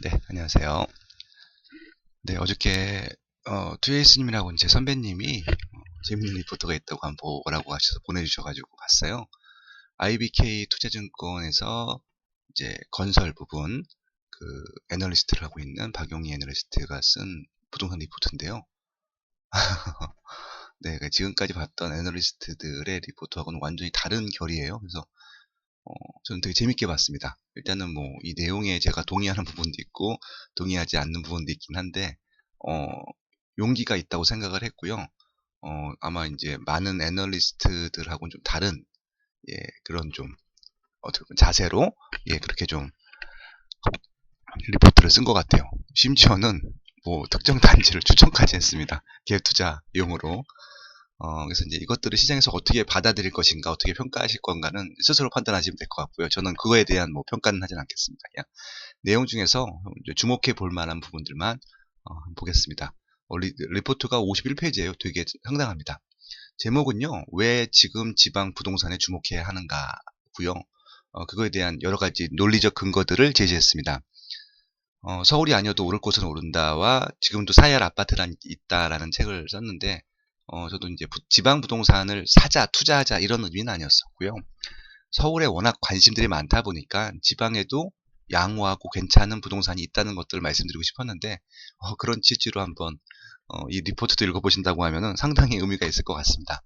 네, 안녕하세요. 네, 어저께 어, 투에이스님이라고 제 선배님이 어, 재밌는 리포터가 있다고 한번 보라고 하셔서 보내주셔가지고 봤어요. IBK 투자증권에서 이제 건설 부분 그 애널리스트를 하고 있는 박용희 애널리스트가 쓴 부동산 리포트인데요. 네, 그러니까 지금까지 봤던 애널리스트들의 리포트하고는 완전히 다른 결이에요. 그래서 어, 저는 되게 재밌게 봤습니다. 일단은 뭐 이 내용에 제가 동의하는 부분도 있고 동의하지 않는 부분도 있긴 한데 어, 용기가 있다고 생각을 했고요. 어, 아마 이제 많은 애널리스트들하고는 좀 다른 예, 그런 좀 어떻게 보면 자세로 예, 그렇게 좀 리포트를 쓴 것 같아요. 심지어는 뭐 특정 단지를 추천까지 했습니다. 기획 투자용으로. 어, 그래서 이제 이것들을 시장에서 어떻게 받아들일 것인가, 어떻게 평가하실 건가는 스스로 판단하시면 될 것 같고요. 저는 그거에 대한 뭐 평가는 하진 않겠습니다. 그냥 내용 중에서 주목해 볼 만한 부분들만 어, 보겠습니다. 어, 리, 리포트가 51페이지예요. 되게 상당합니다. 제목은요, 왜 지금 지방 부동산에 주목해야 하는가고요. 어, 그거에 대한 여러 가지 논리적 근거들을 제시했습니다. 어, 서울이 아니어도 오를 곳은 오른다와 지금도 사야 할 아파트란 있다라는 책을 썼는데 어, 저도 이제 지방 부동산을 사자, 투자하자 이런 의미는 아니었었고요. 서울에 워낙 관심들이 많다 보니까 지방에도 양호하고 괜찮은 부동산이 있다는 것들을 말씀드리고 싶었는데 어, 그런 취지로 한번 어, 이 리포트도 읽어보신다고 하면 상당히 의미가 있을 것 같습니다.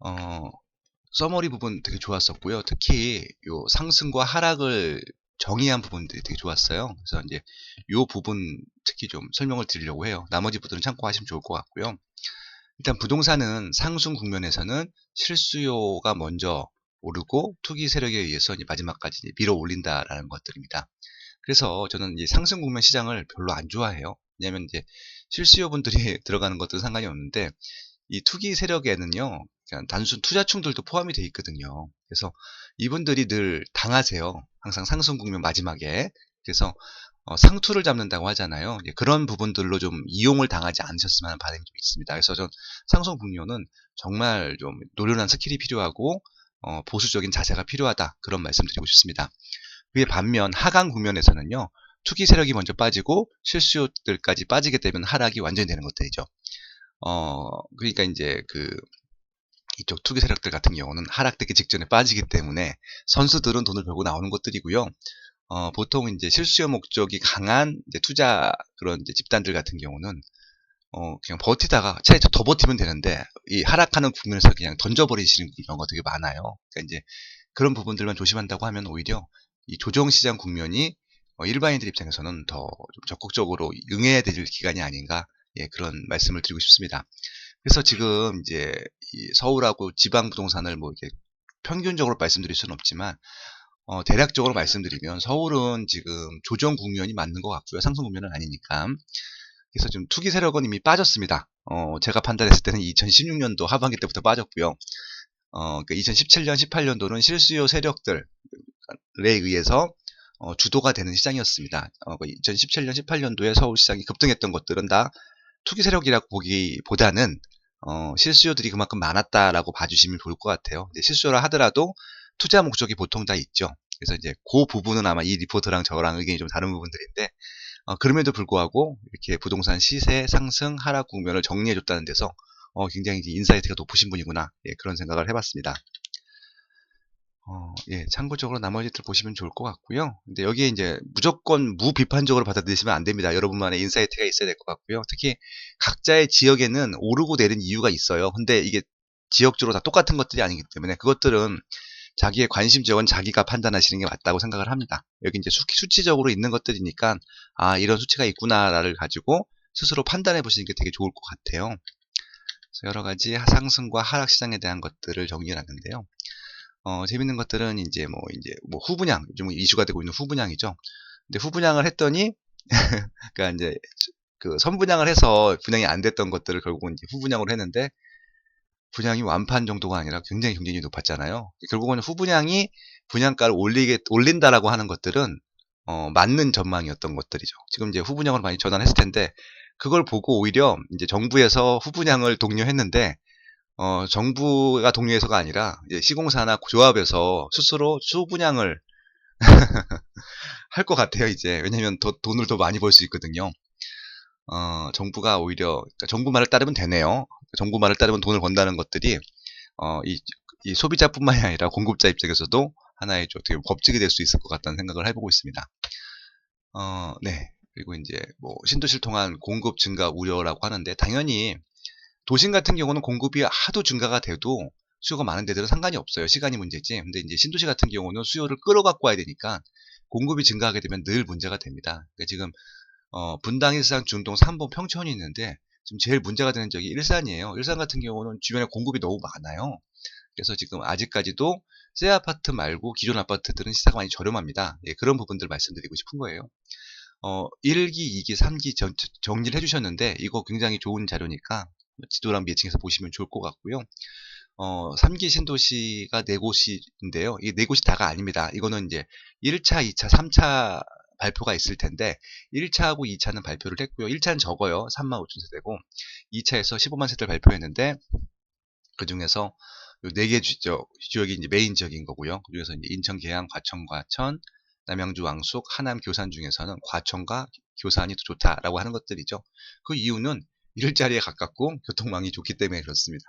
어, 서머리 부분 되게 좋았었고요. 특히 요 상승과 하락을 정의한 부분들이 되게 좋았어요. 그래서 이제 요 부분 특히 좀 설명을 드리려고 해요. 나머지 부분은 참고하시면 좋을 것 같고요. 일단 부동산은 상승 국면에서는 실수요가 먼저 오르고 투기 세력에 의해서 마지막까지 밀어 올린다라는 것들입니다. 그래서 저는 이제 상승 국면 시장을 별로 안 좋아해요. 왜냐하면 이제 실수요분들이 들어가는 것도 상관이 없는데 이 투기 세력에는요, 그냥 단순 투자충들도 포함이 되어 있거든요. 그래서 이분들이 늘 당하세요. 항상 상승 국면 마지막에. 그래서 어, 상투를 잡는다고 하잖아요. 그런 부분들로 좀 이용을 당하지 않으셨으면 하는 바람이 좀 있습니다. 그래서 전 상승 국면은 정말 좀 노련한 스킬이 필요하고 어, 보수적인 자세가 필요하다. 그런 말씀 드리고 싶습니다. 그에 반면 하강 국면에서는요. 투기 세력이 먼저 빠지고 실수요들까지 빠지게 되면 하락이 완전히 되는 것들이죠. 어, 그러니까 이제 그 이쪽 투기 세력들 같은 경우는 하락되기 직전에 빠지기 때문에 선수들은 돈을 벌고 나오는 것들이고요. 어, 보통 이제 실수요 목적이 강한 투자 그런 집단들 같은 경우는 어, 그냥 버티다가 차라리 더 버티면 되는데 이 하락하는 국면에서 그냥 던져버리시는 경우가 되게 많아요. 그러니까 이제 그런 부분들만 조심한다고 하면 오히려 이 조정 시장 국면이 어, 일반인들 입장에서는 더 적극적으로 응해야 될 기간이 아닌가 예, 그런 말씀을 드리고 싶습니다. 그래서 지금 이제 서울하고 지방 부동산을 뭐 이렇게 평균적으로 말씀드릴 수는 없지만 어, 대략적으로 말씀드리면 서울은 지금 조정 국면이 맞는 것 같고요. 상승 국면은 아니니까. 그래서 지금 투기 세력은 이미 빠졌습니다. 어, 제가 판단했을 때는 2016년도 하반기 때부터 빠졌고요. 어, 그 2017년, 18년도는 실수요 세력들에 의해서 어, 주도가 되는 시장이었습니다. 어, 2017년, 18년도에 서울 시장이 급등했던 것들은 다 투기 세력이라고 보기보다는 어, 실수요들이 그만큼 많았다라고 봐주시면 좋을 것 같아요. 실수요라 하더라도 투자 목적이 보통 다 있죠. 그래서 이제 그 부분은 아마 이 리포트랑 저랑 의견이 좀 다른 부분들인데 어, 그럼에도 불구하고 이렇게 부동산 시세 상승 하락 국면을 정리해줬다는 데서 어, 굉장히 인사이트가 높으신 분이구나 예, 그런 생각을 해봤습니다. 어, 예, 참고적으로 나머지들 보시면 좋을 것 같고요. 근데 여기에 이제 무조건 무비판적으로 받아들이시면 안 됩니다. 여러분만의 인사이트가 있어야 될 것 같고요. 특히 각자의 지역에는 오르고 내린 이유가 있어요. 근데 이게 지역주로 다 똑같은 것들이 아니기 때문에 그것들은 자기의 관심 지역은 자기가 판단하시는 게 맞다고 생각을 합니다. 여기 이제 수, 수치적으로 있는 것들이니까 아 이런 수치가 있구나를 가지고 스스로 판단해 보시는 게 되게 좋을 것 같아요. 여러 가지 상승과 하락 시장에 대한 것들을 정리해 놨는데요. 어, 재밌는 것들은 이제 뭐 이제 뭐 후분양 요즘 이슈가 되고 있는 후분양이죠. 근데 후분양을 했더니 그러니까 이제 그 선분양을 해서 분양이 안 됐던 것들을 결국은 이제 후분양으로 했는데 분양이 완판 정도가 아니라 굉장히 경쟁이 높았잖아요. 결국은 후분양이 분양가를 올리게 올린다라고 하는 것들은 어, 맞는 전망이었던 것들이죠. 지금 이제 후분양으로 많이 전환했을 텐데 그걸 보고 오히려 이제 정부에서 후분양을 독려했는데 어, 정부가 독려해서가 아니라 시공사나 조합에서 스스로 수분양을 할 것 같아요, 이제. 왜냐면 더, 돈을 더 많이 벌 수 있거든요. 어, 정부가 오히려, 그러니까 정부 말을 따르면 되네요. 정부 말을 따르면 돈을 번다는 것들이, 어, 이, 이 소비자뿐만이 아니라 공급자 입장에서도 하나의 좀 어떻게 법칙이 될 수 있을 것 같다는 생각을 해보고 있습니다. 어, 네. 그리고 이제 뭐 신도시를 통한 공급 증가 우려라고 하는데 당연히 도심 같은 경우는 공급이 하도 증가가 돼도 수요가 많은 데들은 상관이 없어요. 시간이 문제지. 근데 이제 신도시 같은 경우는 수요를 끌어갖고 와야 되니까 공급이 증가하게 되면 늘 문제가 됩니다. 그러니까 지금 어, 분당, 일산, 중동, 삼본, 평촌이 있는데 지금 제일 문제가 되는 지역이 일산이에요. 일산 같은 경우는 주변에 공급이 너무 많아요. 그래서 지금 아직까지도 새 아파트 말고 기존 아파트들은 시세가 많이 저렴합니다. 예, 그런 부분들 말씀드리고 싶은 거예요. 어, 1기, 2기, 3기 정, 정리를 해주셨는데 이거 굉장히 좋은 자료니까 지도랑 매칭해서 보시면 좋을 것 같고요. 어, 3기 신도시가 4곳인데요. 이 4곳이 다가 아닙니다. 이거는 이제 1차, 2차, 3차 발표가 있을 텐데 1차하고 2차는 발표를 했고요. 1차는 적어요. 3만 5천 세대고 2차에서 15만 세대를 발표했는데 그 중에서 요 4개 지역, 지역이 이제 메인 지역인 거고요. 그 중에서 인천, 계양, 과천, 과천, 남양주, 왕숙, 하남, 교산 중에서는 과천과 교산이 더 좋다라고 하는 것들이죠. 그 이유는 일자리에 가깝고 교통망이 좋기 때문에 그렇습니다.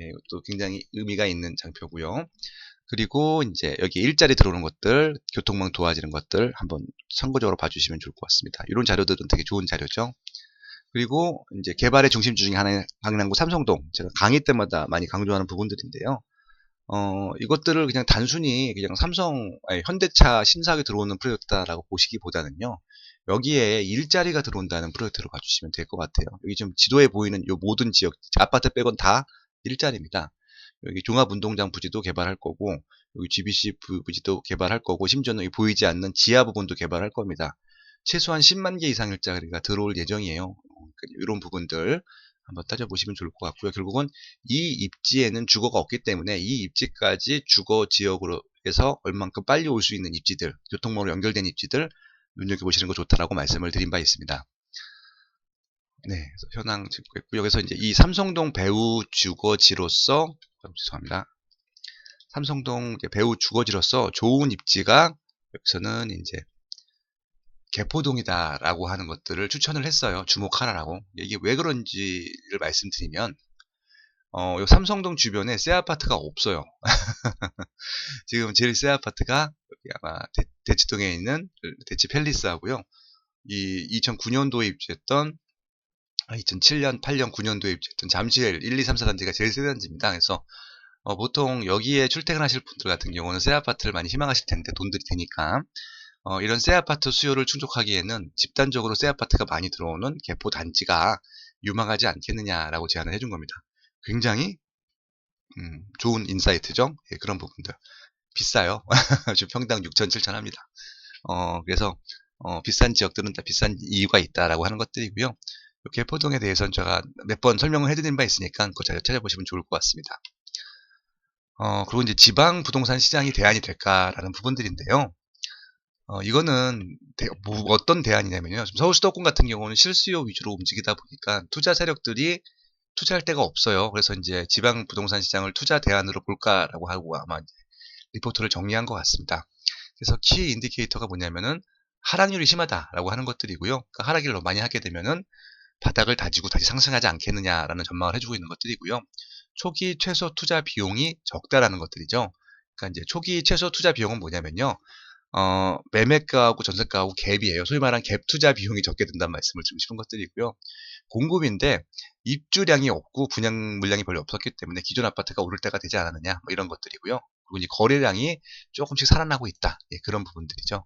예, 또 굉장히 의미가 있는 장표고요. 그리고 이제 여기 일자리 들어오는 것들, 교통망 도와지는 것들 한번 참고적으로 봐주시면 좋을 것 같습니다. 이런 자료들은 되게 좋은 자료죠. 그리고 이제 개발의 중심주 중에 하나인 강남구 삼성동 제가 강의 때마다 많이 강조하는 부분들인데요. 어, 이것들을 그냥 단순히 그냥 삼성, 아니, 현대차 신사하게 들어오는 프로젝트다라고 보시기보다는요. 여기에 일자리가 들어온다는 프로젝트로 봐주시면 될 것 같아요. 여기 지금 지도에 보이는 이 모든 지역, 아파트 빼곤 다 일자리입니다. 여기 종합운동장 부지도 개발할 거고, 여기 GBC 부지도 개발할 거고, 심지어는 보이지 않는 지하 부분도 개발할 겁니다. 최소한 10만 개 이상 일자리가 들어올 예정이에요. 이런 부분들 한번 따져보시면 좋을 것 같고요. 결국은 이 입지에는 주거가 없기 때문에 이 입지까지 주거 지역으로 해서 얼만큼 빨리 올 수 있는 입지들, 교통망으로 연결된 입지들 눈여겨보시는 거 좋다라고 말씀을 드린 바 있습니다. 네, 현황 찍고 있고 여기서 이제 이 삼성동 배우 주거지로서 죄송합니다. 삼성동 배우 주거지로서 좋은 입지가 여기서는 이제 개포동이다라고 하는 것들을 추천을 했어요. 주목하라라고. 이게 왜 그런지를 말씀드리면 어, 요 삼성동 주변에 새 아파트가 없어요. 지금 제일 새 아파트가 아마 대, 치동에 있는 대치 팰리스하고요. 이 2009년도에 입주했던 2007년, 8년, 9년도에 입주했던 잠실 1, 2, 3, 4단지가 제일 새 단지입니다. 그래서 어, 보통 여기에 출퇴근하실 분들 같은 경우는 새 아파트를 많이 희망하실 텐데 돈 들이 되니까 어, 이런 새 아파트 수요를 충족하기에는 집단적으로 새 아파트가 많이 들어오는 개포 단지가 유망하지 않겠느냐라고 제안을 해준 겁니다. 굉장히 음, 좋은 인사이트죠. 예, 그런 부분들 비싸요. 지금 평당 6천, 7천 합니다. 어, 그래서 어, 비싼 지역들은 다 비싼 이유가 있다라고 하는 것들이고요. 개포동에 대해서는 제가 몇 번 설명을 해드린 바 있으니까 그 자료 찾아보시면 좋을 것 같습니다. 어, 그리고 이제 지방 부동산 시장이 대안이 될까라는 부분들인데요. 어, 이거는 대, 뭐, 어떤 대안이냐면요. 서울 수도권 같은 경우는 실수요 위주로 움직이다 보니까 투자 세력들이 투자할 데가 없어요. 그래서 이제 지방 부동산 시장을 투자 대안으로 볼까라고 하고 아마 리포트를 정리한 것 같습니다. 그래서 키 인디케이터가 뭐냐면은 하락률이 심하다라고 하는 것들이고요. 그러니까 하락을 너무 많이 하게 되면은 바닥을 다지고 다시 상승하지 않겠느냐라는 전망을 해주고 있는 것들이고요. 초기 최소 투자 비용이 적다라는 것들이죠. 그러니까 이제 초기 최소 투자 비용은 뭐냐면요. 어, 매매가하고 전세가하고 갭이에요. 소위 말하는 갭 투자 비용이 적게 든다는 말씀을 드리고 싶은 것들이고요. 공급인데 입주량이 없고 분양 물량이 별로 없었기 때문에 기존 아파트가 오를 때가 되지 않았느냐 뭐 이런 것들이고요. 이제 거래량이 조금씩 살아나고 있다. 예, 그런 부분들이죠.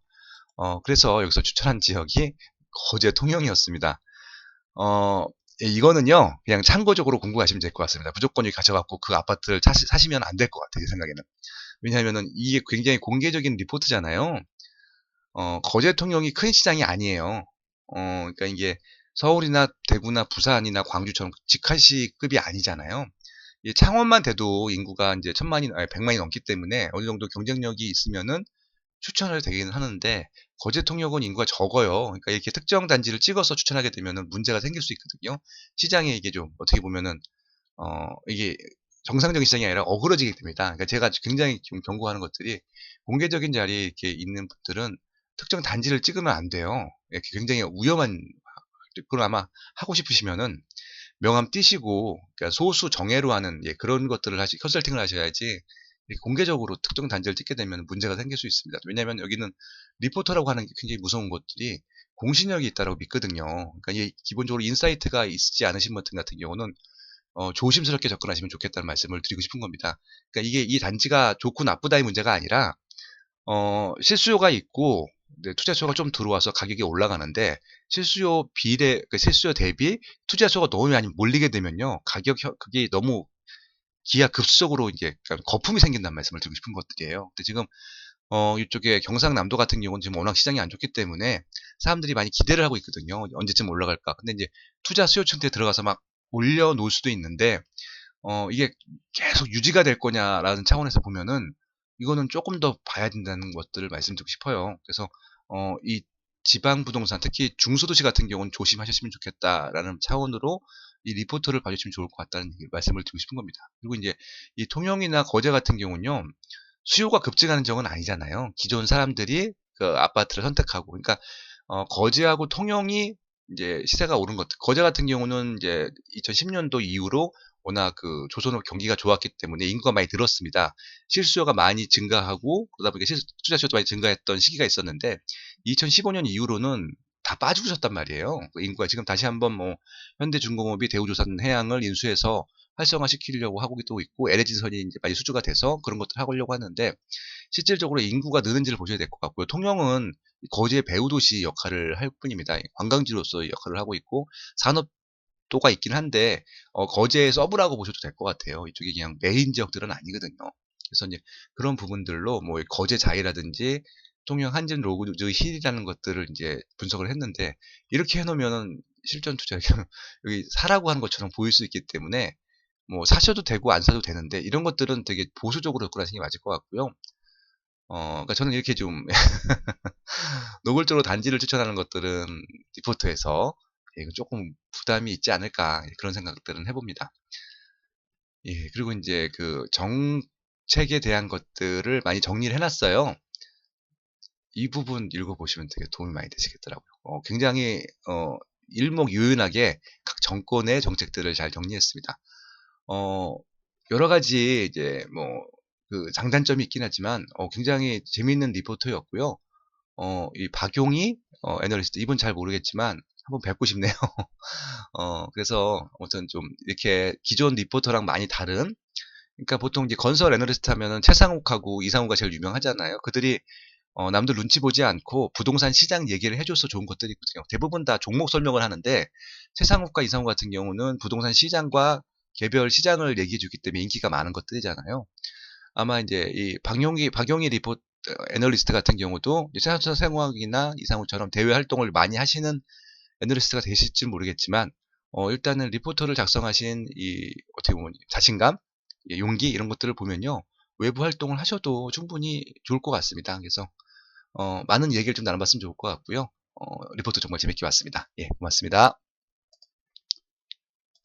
어, 그래서 여기서 추천한 지역이 거제 통영이었습니다. 어, 예, 이거는요, 그냥 참고적으로 공부하시면 될 것 같습니다. 무조건 여기 가져갖고 그 아파트를 사시, 면 안 될 것 같아요, 제 생각에는. 왜냐하면은 이게 굉장히 공개적인 리포트잖아요. 어, 거제 통영이 큰 시장이 아니에요. 어, 그러니까 이게 서울이나 대구나 부산이나 광주처럼 직하시급이 아니잖아요. 이 창원만 돼도 인구가 이제 천만이, 아니, 백만이 넘기 때문에 어느 정도 경쟁력이 있으면은 추천을 되기는 하는데 거제 통역은 인구가 적어요. 그러니까 이렇게 특정 단지를 찍어서 추천하게 되면은 문제가 생길 수 있거든요. 시장에 이게 좀 어떻게 보면은 어 이게 정상적인 시장이 아니라 어그러지게 됩니다. 그러니까 제가 굉장히 좀 경고하는 것들이 공개적인 자리에 이렇게 있는 분들은 특정 단지를 찍으면 안 돼요. 이렇게 굉장히 위험한 그걸 아마 하고 싶으시면은 명함 띄시고 그러니까 소수 정예로 하는 예, 그런 것들을 하시 컨설팅을 하셔야지 공개적으로 특정 단지를 찍게 되면 문제가 생길 수 있습니다. 왜냐하면 여기는 리포터라고 하는 게 굉장히 무서운 것들이 공신력이 있다고 믿거든요. 그러니까 이 기본적으로 인사이트가 있지 않으신 분들 같은 경우는 어, 조심스럽게 접근하시면 좋겠다는 말씀을 드리고 싶은 겁니다. 그러니까 이게 이 단지가 좋고 나쁘다의 문제가 아니라 어, 실수요가 있고 네, 투자수요가 좀 들어와서 가격이 올라가는데 실수요 비례 그 실수요 대비 투자수요가 너무 많이 몰리게 되면요 가격 혀- 그게 너무 기하급수적으로 이제 그러니까 거품이 생긴다는 말씀을 드리고 싶은 것들이에요. 근데 지금 어, 이쪽에 경상남도 같은 경우는 지금 워낙 시장이 안 좋기 때문에 사람들이 많이 기대를 하고 있거든요. 언제쯤 올라갈까. 근데 이제 투자 수요층에 들어가서 막 올려놓을 수도 있는데, 어, 이게 계속 유지가 될 거냐라는 차원에서 보면은 이거는 조금 더 봐야 된다는 것들을 말씀드리고 싶어요. 그래서, 어, 이 지방 부동산, 특히 중소도시 같은 경우는 조심하셨으면 좋겠다라는 차원으로 이 리포트를 봐주시면 좋을 것 같다는 말씀을 드리고 싶은 겁니다. 그리고 이제 이 통영이나 거제 같은 경우는요, 수요가 급증하는 적은 아니잖아요. 기존 사람들이 그 아파트를 선택하고, 그러니까 어, 거제하고 통영이 이제 시세가 오른 것. 거제 같은 경우는 이제 2010년도 이후로 워낙 그 조선업 경기가 좋았기 때문에 인구가 많이 늘었습니다. 실수요가 많이 증가하고 그러다 보니까 실- 투자 수요도 많이 증가했던 시기가 있었는데 2015년 이후로는 다 빠지셨단 말이에요. 그 인구가 지금 다시 한번 뭐 현대중공업이 대우조선 해양을 인수해서 활성화시키려고 하고 또 있고 LNG선이 이제 많이 수주가 돼서 그런 것들 하려고 하는데 실질적으로 인구가 느는지를 보셔야 될 것 같고요. 통영은 거제의 배후도시 역할을 할 뿐입니다. 관광지로서의 역할을 하고 있고 산업 도가 있긴 한데 어, 거제의 서브라고 보셔도 될 것 같아요. 이쪽이 그냥 메인 지역들은 아니거든요. 그래서 이제 그런 부분들로 뭐 거제 자이라든지 통영 한진 로그즈 힐이라는 것들을 이제 분석을 했는데 이렇게 해놓으면은 실전 투자 여기 사라고 하는 것처럼 보일 수 있기 때문에 뭐 사셔도 되고 안 사도 되는데 이런 것들은 되게 보수적으로 접근하시는 게 맞을 것 같고요. 어, 그러니까 저는 이렇게 좀 노골적으로 단지를 추천하는 것들은 리포트에서 예, 이거 조금 부담이 있지 않을까 예, 그런 생각들은 해봅니다. 예, 그리고 이제 그 정책에 대한 것들을 많이 정리를 해놨어요. 이 부분 읽어보시면 되게 도움이 많이 되시겠더라고요. 어, 굉장히 어, 일목요연하게 각 정권의 정책들을 잘 정리했습니다. 어, 여러 가지 이제 뭐 그 장단점이 있긴 하지만 어, 굉장히 재미있는 리포터였고요. 어, 이 박용희 어, 애널리스트 이분 잘 모르겠지만 한번 뵙고 싶네요. 어, 그래서 아무튼 좀 이렇게 기존 리포터랑 많이 다른 그러니까 보통 이제 건설 애널리스트 하면은 최상욱하고 이상우가 제일 유명하잖아요. 그들이 어, 남들 눈치 보지 않고 부동산 시장 얘기를 해줘서 좋은 것들이 있거든요. 대부분 다 종목 설명을 하는데 최상욱과 이상우 같은 경우는 부동산 시장과 개별 시장을 얘기해 주기 때문에 인기가 많은 것들이잖아요. 아마 이제 이 박용희 박용희 리포트 애널리스트 같은 경우도 최상욱이나 이상우처럼 대외 활동을 많이 하시는 애널리스트가 되실지 모르겠지만 어, 일단은 리포터를 작성하신 이 어떻게 보면 자신감, 예, 용기 이런 것들을 보면요 외부 활동을 하셔도 충분히 좋을 것 같습니다. 그래서 어, 많은 얘기를 좀 나눠봤으면 좋을 것 같고요. 어, 리포트 정말 재밌게 봤습니다. 예, 고맙습니다.